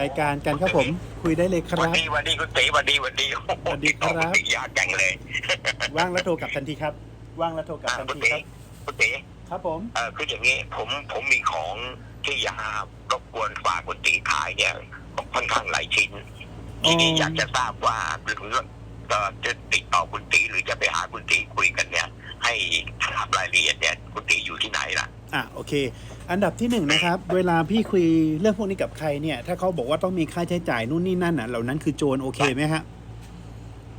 รายการกันครับผมคุยได้เลยควันรับดีวันดีคุณตีวันดีวันดีโอ้โหสวัสดีครับณตียากจังเลยว่างแล้วโทรกลับทันทีครับ ว่างแล้วโทรกลับอ่าทันคุณทีตีครับ คุณตีครับผม เออคืออย่างนี้ผมผมมีของที่อยากรบกวนฝากคุณตีขายเนี่ยค่อนข้างหลายชิ้น ทีนี้อยากจะทราบว่าหรือก็จะติดต่อคุณตีหรือจะไปหาคุณตีคุยกันเนี่ย ให้ทราบรายละเอียดเนี่ยคุณตีอยู่ที่ไหนล่ะ อะโอเค อันดับที่หนึ่งนะครับ เวลาพี่คุยเรื่องพวกนี้กับใครเนี่ย ถ้าเขาบอกว่าต้องมีค่าใช้จ่ายนู่นนี่นั่นอะ เหล่านั้นคือโจรโอเคไหมฮะ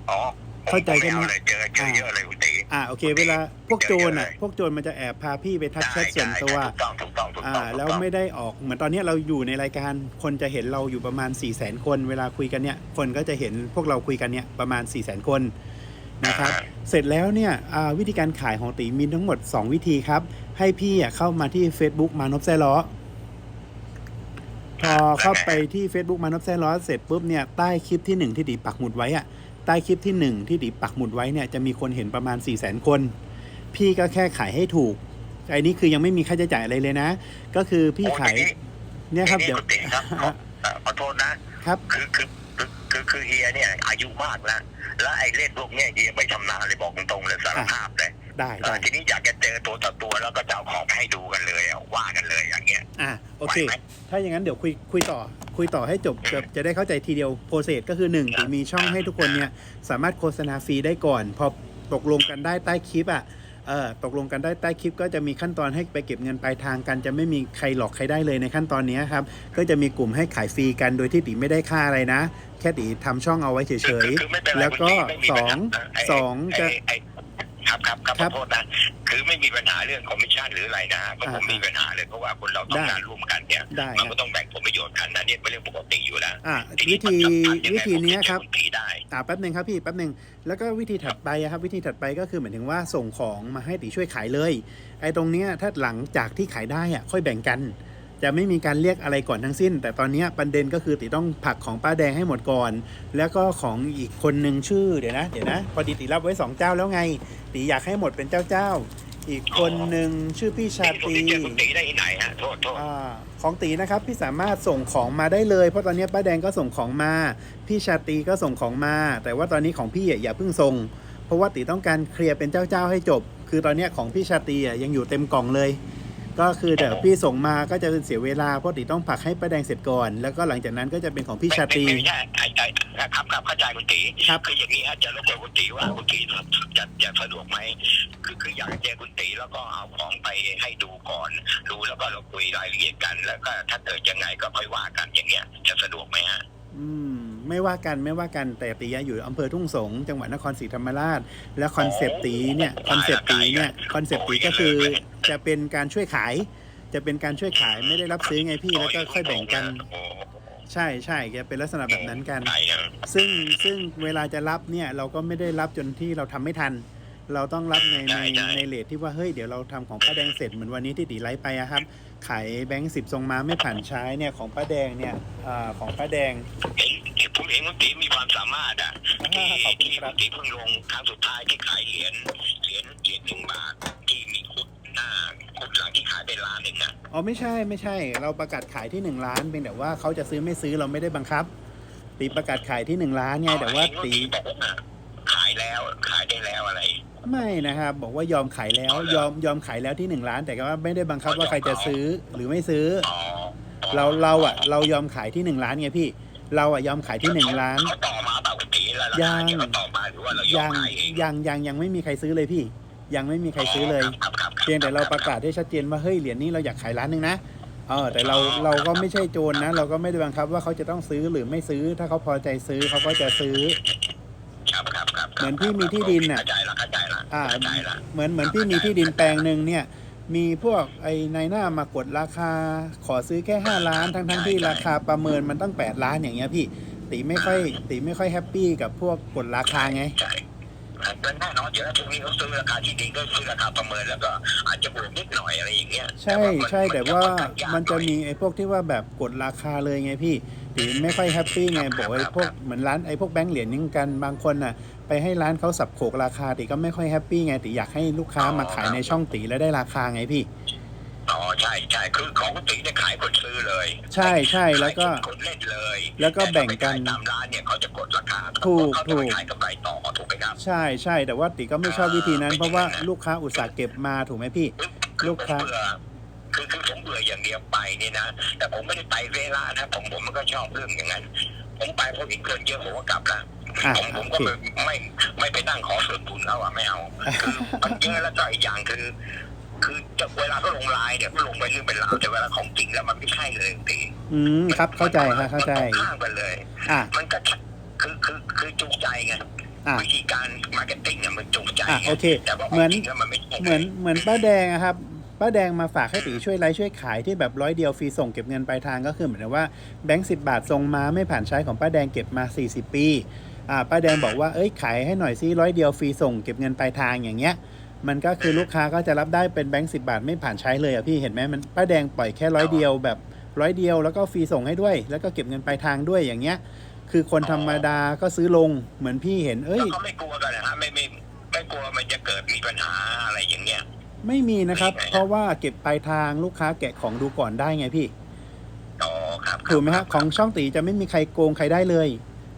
อ๋อเข้าใจใช่ไหมผเอาเลยเจอเจอเยอะเลยคุณตีอ่าโอเค เวลาพวกโจรอะ พวกโจรมันจะแอบพาพี่ไปทักแชทส่วนตัวถูกต้องถูกต้องถูกอ่าต้องแล้วไม่ได้ออกเหมือนตอนเนี้ยเราอยู่ในรายการคนจะเห็นเราอยู่ประมาณ4ี่แสนคน เวลาคุยกันเนี่ย คนก็จะเห็นพวกเราคุยกันเนี่ยประมาณ4ี่แสนคนนะครับ เสร็จแล้วเนี่ยอ่าวิธีการขายของตีมีทั้งหมด 2 วิธีครับ ให้พี่อะเข้ามาที่ Facebook มานพแซ่ล้อพอเข้าไปที่ Facebook มานพแซ่ล้อเสร็จปุ๊บเนี่ยใต้คลิปที่ 1 ที่ตีปักหมุดไว้อะใต้คลิปที่ 1 ที่ตีปักหมุดไว้เนี่ยจะมีคนเห็นประมาณ4ี่แสนคน พี่ก็แค่ขายให้ถูกไอ้นี่คือยังไม่มีค่าใช้จ่ายอะไรเลยนะ ก็คือพี่ขายเนี่ยครับเดี๋ยวคุณตีครับขอเอ่อขอโทษนะครับคือคือ คือคือคือเฮียเนี่ย อายุมากแล้ว แล้วไอ้เล่นพวกเนี้ยเฮียไม่ชำนาญเลยบอกตรงๆเลยสารภาพเลยได้เอได้อทีนี้อยากจะเจอตัวต่อตัวแล้วก็จะเอาของไปให้ดูกันเลยอะว่ากันเลยอย่างเงี้ยอะโอเคไหวไหมถ้าอย่างนั้นเดี๋ยวคุยคุยต่อ คุยต่อให้จบจะจะได้เข้าใจทีเดียวโปรเซสก็คือหนึ่งครับตีมีช่องให้ทุกคนเนี่ย สามารถโฆษณาฟรีได้ก่อน พอตกลงกันได้ใต้คลิปอะ เออตกลงกันได้ใต้คลิปก็จะมีขั้นตอนให้ไปเก็บเงินปลายทางกัน จะไม่มีใครหลอกใครได้เลยในขั้นตอนเนี้ยครับ ก็จะมีกลุ่มให้ขายฟรีกันโดยที่ตีไม่ได้ค่าอะไรนะ แค่ตีทำช่องเอาไว้เฉคือยคือไม่เป็นไรแล้วก็คุณตีไม่มีสปัอญงหาไสองจะไไอ้ ครับครับครับคขรัอบโทษนะคือไม่มีปัญหาเรื่องคอมมิชชั่นหรืออะไรนะเพราะผมอ่ามีมีปัญหาเลยเพราะว่าคนเราต้องได้การร่วมกันเนี่ยได้มันคก็รับต้องแบ่งผลประโยชน์กันนะเนี่ยเป็นเรื่องปกติอยู่แล้วอะทีวิธีมันจะทำยังไงวิธีเนี้ยครับผมถึงจะณตีได้อ่าแป๊บหนึ่งครับพี่แป๊บหนึ่งแล้วก็วิธีถัดไปอะครับวิธีถัดไปก็คือหมายถึงว่าส่งของมาให้ตีช่วยขายเลยไอ้ตรงเนี้ยถ้าหลังจากที่ขายได้อะค่อยแบ่งกัน จะไม่มีการเรียกอะไรก่อนทั้งสิ้น แต่ตอนเนี้ยประเด็นก็คือตีต้องผลักของป้าแดงให้หมดก่อน แล้วก็ของอีกคนหนึ่งชื่อเดี๋ยวนะเดี๋ยวนะพอดีตีรับไว้สองเจ้าแล้วไงตีอยากให้หมดเป็นเจ้าเจ้าๆอีกคนหนึ่งชื่อพี่ชาผมตรีจะเจอคุณตีได้ที่ไหนฮะโทษโทษอ่าของตีนะครับพี่สามารถส่งของมาได้เลย เพราะตอนนี้ป้าแดงก็ส่งของมา พี่ชาตรีก็ส่งของมา แต่ว่าตอนนี้ของพี่อะอย่าเพิ่งส่ง เพราะว่าตีต้องการเคลียร์เป็นเจ้าๆให้จบ คือตอนนี้ของพี่ชาตรีอะยังอยู่เต็มกล่องเลย ก็คือเดี๋ยวพี่ส่งมาก็จะเสียเวลาเพราะตีต้องผักให้ป้าแดงเสร็จก่อน แล้วก็หลังจากนั้นก็จะเป็นของพี่ชาตรีไม่ไม่ใช่ไอ้ไอ้ครับครับเข้าใจคุณตีครับคืออย่างนี้ฮะจะรบกวนคุณตีว่าคุณตีจะจะสะดวกไหมคือคืออยากเจอคุณตีแล้วก็เอาของไปให้ดูก่อน ดูแล้วก็เราคุยรายละเอียดกัน แล้วก็ถ้าเกิดยังไงก็ค่อยว่ากันอย่างเงี้ย จะสะดวกไหมฮะอืมไม่ว่ากันไม่ว่ากันแต่ตีอยู่อำเภอทุ่งสงจังหวัดนครศรีธรรมราช และคอนเซปต์ตีเนี่ยคอนเซปต์ตีเนี่ยคอนเซปต์ตีก็คือ จะเป็นการช่วยขาย จะเป็นการช่วยขายไม่ได้รับซื้อไงพี่แล้วก็ค่อยแบ่งกันโอ้ใช่ใช่จะเป็นลักษณะแบบนั้นกันใช่ฮะซึ่งซึ่งเวลาจะรับเนี่ยเราก็ไม่ได้รับจนที่เราทำไม่ทัน เราต้องรับในในในเลทที่ว่าเฮ้ยเดี๋ยวเราทำของป้าแดงเสร็จเหมือนวันนี้ที่ตีไลฟ์ไปอะครับ ขายแบงค์สิบทรงมาไม่ผ่านใช้เนี่ยของป้าแดงเนี่ยอาของป้าแดงเห็นเห็นผมเห็นคุณตีมีความสามารถอะที่ขอบคุณที่ครัคุบณตีเพิ่งลงครั้งสุดท้ายที่ขายเหรียญเหรียญเหรียญหนึ่งบาทที่มีคุด หน้าคุดหลังที่ขายไปล้านหนึ่งอะอ๋อไม่ใช่ไม่ใช่ เราประกาศขายที่หนึ่งล้านเพียงแต่ว่าเขาจะซื้อไม่ซื้อเราไม่ได้บังคับ ตีประกาศขายที่หนึ่งล้านไงแต่ว่าตีบอกว่าขายแล้วขายได้แล้วอะไร ไม่นะครับ บอกว่ายอมขายแล้วอ๋อเหรอยอมยอมขายแล้วที่หนึ่งล้าน แต่ก็ว่าไม่ได้บังคับว่าใครจะซื้อหรือไม่ซื้ออ๋อเราเราอะ เรายอมขายที่หนึ่งล้านไงพี่ เราอะยอมขายที่หนึ่งล้านเขาต่อมาเปล่าคุณตีแล้วราคาเนี่ยเขาต่อมาหรือว่าเรายอยัมงขายเองยังยังยังไม่มีใครซื้อเลยพี่ ยังไม่มีใครซื้อเลยครับครับคบ เพียงแต่เราประกาศให้ชัดเจนว่าเฮ้ยเหรียญนี้เราอยากขายล้านหนึ่งนะเออแต่เราเราก็ไม่ใช่โจรนะ เราก็ไม่ได้บังคับว่าเขาจะต้องซื้อหรือไม่ซื้อ ถ้าเขาพอใจซื้อเขาก็จะซื้อ ครับครับครับเหมือนพี่มีที่ดินน่ะ เข้าใจละเข้าใจละอ่า เข้าใจละเหมือนเหมือนพี่มีที่ดินแปลงหนึ่งเนี่ย มีพวกไอ้นายหน้ามากดราคา ขอซื้อแค่ 5 ล้านทั้งทั้งที่ราคาประเมินมันตั้ง 8 ล้านอย่างเงี้ยพี่ ตีไม่ค่อยตีไม่ค่อยแฮปปี้กับพวกกดราคาไง ใช่ เป็นแน่นอนอยู่แล้วพวกนี้เขาซื้อราคาที่ดินก็ซื้อราคาประเมินแล้วก็อาจจะบวกนิดหน่อยอะไรอย่างเงี้ยใช่ใช่แต่ว่ามันจะมีไอ้พวกที่ว่าแบบกดราคาเลยไงพี่ตีไม่ค่อยแฮปปี้ไงบอกไอ้พวกเหมือนร้านไอ้พวกแบงก์เหรียญนี่กันบางคนน่ะ ไปให้ร้านเขาสับโขกราคาตีก็ไม่ค่อยแฮปปี้ไงตีอยากให้ลูกค้ามาขายในช่องตีแล้วได้ราคาไงพี่ อ๋อใช่ใช่คือของคุณตีเนี่ยขายคนซื้อเลย ใช่ใช่แล้วก็ขายคนเล่นเลยแล้วก็แบ่งกันต่ถ้าไปขายตามร้านเนี่ยเขาจะกดราคาถูกเขาจะไปถูกขายกำไรต่อถูกไหมครับใช่ใช่แต่ว่าติก็ไม่ชอบวิธีนั้นอ่าเพราะว่าไม่อย่างนั้นนะลูกค้าอุตส่าห์เก็บมาถูกไหมพี่คือลูกค้าผมเบื่อคือคือผมเบื่ออย่างเดียวไปเนี่ยนะ แต่ผมไม่ได้ไปเวลานะผมผมมันก็ชอบเรื่องอย่างนั้น ผมไปเพราะมีเพื่อนเยอะผมก็กลับละอะผมผมก็โอเคไม่ไม่ไม่ไปนั่งขอส่วนบุญเขาอะไม่เอาคือมันเยอะแล้วก็อีกอย่างคือ คือจะเวลาเขาลงไลน์เนี่ยเขาลงไปเรื่องเป็นราวแต่เวลาของจริงแล้วมันไม่ใช่เลยตีอืมครับเข้าใจครับเข้าใจมันตรงข้ามกันเลย อะ มันก็คือคือคือจูงใจไงอะวิธีการมาร์เก็ตติ้งเนี่ยมันจูงใจอะไงโอเคแต่ว่าขเหมือองนจริงแล้วมันไม่ใช่เหมือนเหมือนป้าแดงอะครับป้าแดงมาฝากให้ตีช่วยไลฟ์ช่วยขายที่แบบร้อยเดียวฟรีส่งเก็บเงินปลายทางก็คือเหมือนกับว่าแบงค์สิบาทส่งมาไม่ผ่านใช้ของป้าแดงเก็บมา 40 ปีอ่าป้าแดงบอกว่าเอ้ยขายให้หน่อยซิร้อยเดียวฟรีส่งเก็บเงินปลายทางอย่างเงี้ย มันก็คือลูกค้าก็จะรับได้เป็นแบงค์สิบาทไม่ผ่านใช้เลยอะพี่เห็นไหมมันป้าแดงปล่อยแค่ร้อยเดียวแบบร้อยเดียวแล้วก็ฟรีส่งให้ด้วย แล้วก็เก็บเงินปลายทางด้วยอย่างเงี้ย คือคนธรรมดาก็ซื้อลงเหมือนพี่เห็น เอ้ยแล้วเขาไม่กลัวกันนะฮะไม่ไม่ไม่กลัวมันจะเกิดมีปัญหาอะไรอย่างเงี้ยไม่มีนะครับไม่ไงเพราะว่าเก็บปลายทางลูกค้าแกะของดูก่อนได้ไงพี่อ๋อครับถูกไหมฮะของช่องตีจะไม่มีใครโกงใครได้เลย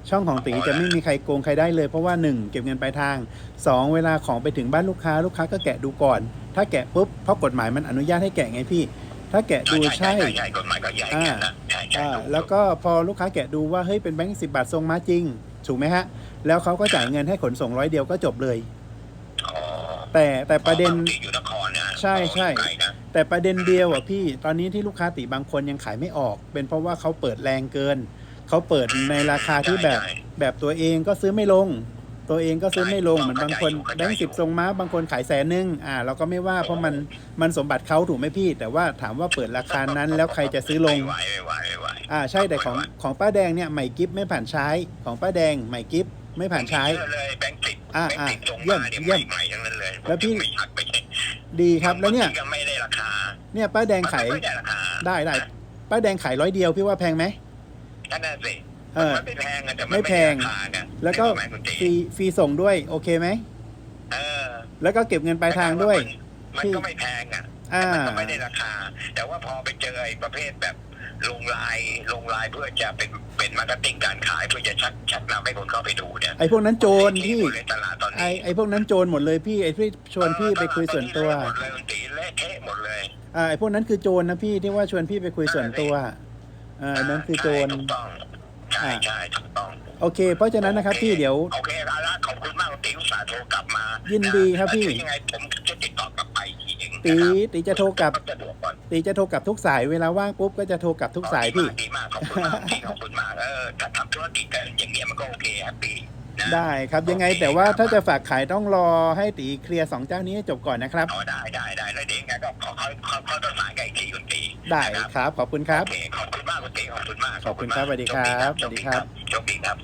ช่องของตีจะไม่มีใครโกงใครได้เลยเพราะว่าหนึ่งเก็บเงินปลายทางสองเวลาของไปถึงบ้านลูกค้าลูกค้าก็แกะดูก่อน ถ้าแกะปุ๊บเพราะกฎหมายมันอนุญาตให้แกะไงพี่ ถ้าแกะดูใช่ใช่กฎหมายก็ใหญ่แค่นะใช่ใช่อ่าแล้วก็พอลูกค้าแกะดูว่าเฮ้ยเป็นแบงค์สิบาททรงมาจริงถูกไหมฮะ แล้วเขาก็จ่ายเงินให้ขนส่งร้อยเดียวก็จบเลยแต่แต่ประเด็นอยู่นครนะใช่ใช่แต่ประเด็นเดียวอะพี่ ตอนนี้ที่ลูกค้าตีบางคนยังขายไม่ออก เป็นเพราะว่าเขาเปิดแรงเกิน เขาเปิดในราคาที่แบบใช่แบบตัวเองก็ซื้อไม่ลง ตัวเองก็ซื้อไม่ลงใช่เหมือนบางคนเข้าใจอยู่แบงค์สิบทรงม้าบางคนขายแสนหนึ่งอ่า เราก็ไม่ว่าเพราะมันมันสมบัติเขาถูกไหมพี่ แต่ว่าถามว่าเปิดราคานั้นแล้วใครจะซื้อลงไม่ไหวไม่ไหวไม่ไหวอ่าใช่แต่ของของป้าแดงเนี่ยใหม่กิฟไม่ผ่านใช้ของป้าแดงใหม่กิฟไม่ผ่านใช้เยอะเลยแบงค์ติดอ่าแบงค์ติดอ่าส่งเยี่ยมามเนี่ยเยี่ยมใหม่ๆทั้งนั้นเลยแล้วพี่ไม่ชัดไปใช่ดีครับแล้วเนี่ยก็ไม่ได้ราคาเนี่ยป้าแดงขายมันไม่ได้ราคาได้ได้ป้าแดงขายร้อยเดียวพี่ว่าแพงไหม นั่นน่ะสิเออ มันไม่แพงอะแต่นไม่แพงด้ราคาไงแล้วก็ในสมัยคุณตีฟรีฟรีส่งด้วยโอเคไหม เออแล้วก็เก็บเงินปลายทางด้วย มันก็ไม่แพงอะ อ่าแต่มันก็ไม่ได้ราคา แต่ว่าพอไปเจอไอ้ประเภทแบบลงลายลงลายเพื่อจะเป็นเป็นมาร์เก็ตติ้งการขายเพื่อจะชักชักนำให้คนเข้าไปดูเนี่ยไอ้พวกนั้นโจรพี่หมดเลยตลาดตอนไอ้นี้ไอ้พวกนั้นโจรหมดเลยพี่ไอ้ที่ชวนพี่ไปคุยส่วนตัว เออตลาดตอนนี้เละหมดเลยคุณตีเละเทะหมดเลย อ่าไอ้พวกนั้นคือโจรนะพี่ที่ว่าชวนพี่ไปคุยส่วนตัว อ่าอันนั้นคือโจร ใช่ถูกต้องใช่อ่า ใช่ถูกต้องโอเค เพราะฉะนั้นนะครับพี่เดี๋ยว โอเคเอาละขอบคุณมากคุณตีอุตส่าห์โทรกลับมายิยินดีครับพี่ยังไงผมจะติดต่อกลับไปอีกทีหนึ่งตีนะครับตีจะโทรกลับจะดูก่อนตีจะโทรกลับทุกสายเวลาว่างปุ๊บก็จะโทรกลับทุกสายพี่ ดีมากขอบคุณมากพี่ขอบคุณมากเออถ้าทำธุรกิจกันอย่างเงี้ยมันก็โอเคแฮปปี้นะได้ครับยังไงแต่ว่าถ้าจะฝากขายต้องรอให้ตีเคลียร์สองเจ้านี้ให้จบก่อนนะครับ อ๋อได้ได้ได้แล้วเดี๋ยวยังไงก็ขอเขาเขาเขาประสานกับอีกทีคุณตี ได้นะครับ ขอบคุณครับ โอเคขอบคุณมากคุณตีขอบคุณมากขอบคุณครับสวัสดีครับโชสวัสดีครับ โชคดีครับ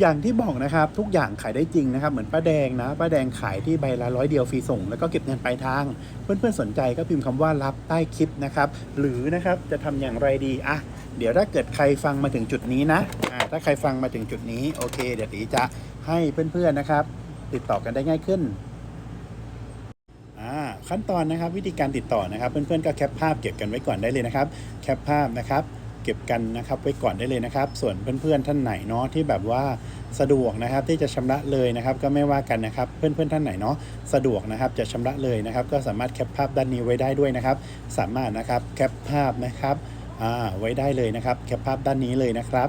อย่างที่บอกนะครับ ทุกอย่างขายได้จริงนะครับ เหมือนป้าแดงนะป้าแดงขายที่ใบละร้อยเดียวฟรีส่ง แล้วก็เก็บเงินปลายทาง เพื่อนๆสนใจก็พิมพ์คำว่ารับใต้คลิปนะครับ หรือนะครับจะทำอย่างไรดีอะเดี๋ยวถ้าเกิดใครฟังมาถึงจุดนี้นะอ่าถ้าใครฟังมาถึงจุดนี้โอเค เดี๋ยวตีจะให้เพื่อนๆนะครับ ติดต่อกันได้ง่ายขึ้นอ่า ขั้นตอนนะครับ วิธีการติดต่อนะครับ เพื่อนๆก็แคปภาพเก็บกันไว้ก่อนได้เลยนะครับ แคปภาพนะครับเก็บกันนะครับไว้ก่อนได้เลยนะครับ ส่วนเพื่อนๆท่านไหนเนาะที่แบบว่าสะดวกนะครับที่จะชำระเลยนะครับ ก็ไม่ว่ากันนะครับ เพื่อนๆท่านไหนเนาะสะดวกนะครับจะชำระเลยนะครับ ก็สามารถแคปภาพด้านนี้ไว้ได้ด้วยนะครับ สามารถนะครับแคปภาพนะครับอ่าไว้ได้เลยนะครับ แคปภาพด้านนี้เลยนะครับ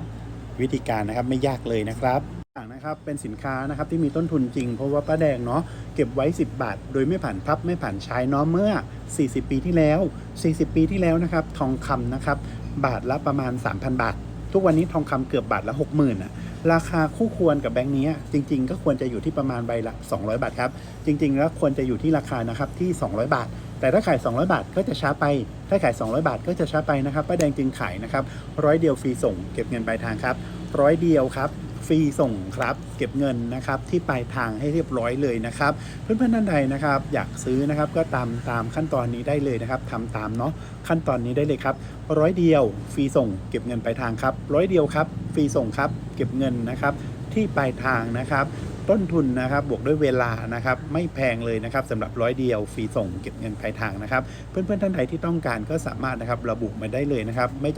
วิธีการนะครับไม่ยากเลยนะครับ อย่างนะครับเป็นสินค้านะครับที่มีต้นทุนจริง เพราะว่าป้าแดงเนาะเก็บไว้ 10 บาท โดยไม่ผ่านพับไม่ผ่านใช้เนาะเมื่อ 40 ปีที่แล้ว 40 ปีที่แล้วนะครับทองคำนะครับบาทละประมาณ 3,000 บาท ทุกวันนี้ทองคำเกือบบาทละ 60,000อะราคาคู่ควรกับแบงค์นี้จริง ๆ ก็ควรจะอยู่ที่ประมาณใบละ 200 บาทครับจริง ๆ แล้วควรจะอยู่ที่ราคานะครับที่ 200 บาท แต่ถ้าขาย 200 บาทก็จะช้าไป ถ้าขาย 200 บาทก็จะช้าไปนะครับป้าแดงจึงขายนะครับร้อยเดียวฟรีส่ง เก็บเงินปลายทางครับร้อยเดียวครับ ฟรีส่งครับ เก็บเงินนะครับที่ปลายทางให้เรียบร้อยเลยนะครับ เพื่อนๆท่านใดนะครับ อยากซื้อนะครับก็ตามตามขั้นตอนนี้ได้เลยนะครับทำตามเนาะขั้นตอนนี้ได้เลยครับร้อยเดียวฟรีส่ง เก็บเงินปลายทางครับร้อยเดียวครับฟรีส่งครับ เก็บเงินนะครับที่ปลายทางนะครับต้นทุนนะครับบวกด้วยเวลานะครับไม่แพงเลยนะครับสำหรับร้อยเดียวฟรีส่งเก็บเงินปลายทางนะครับ เพื่อนๆท่านใดที่ต้องการก็สามารถนะครับระบุมาได้เลยนะครับไม่จ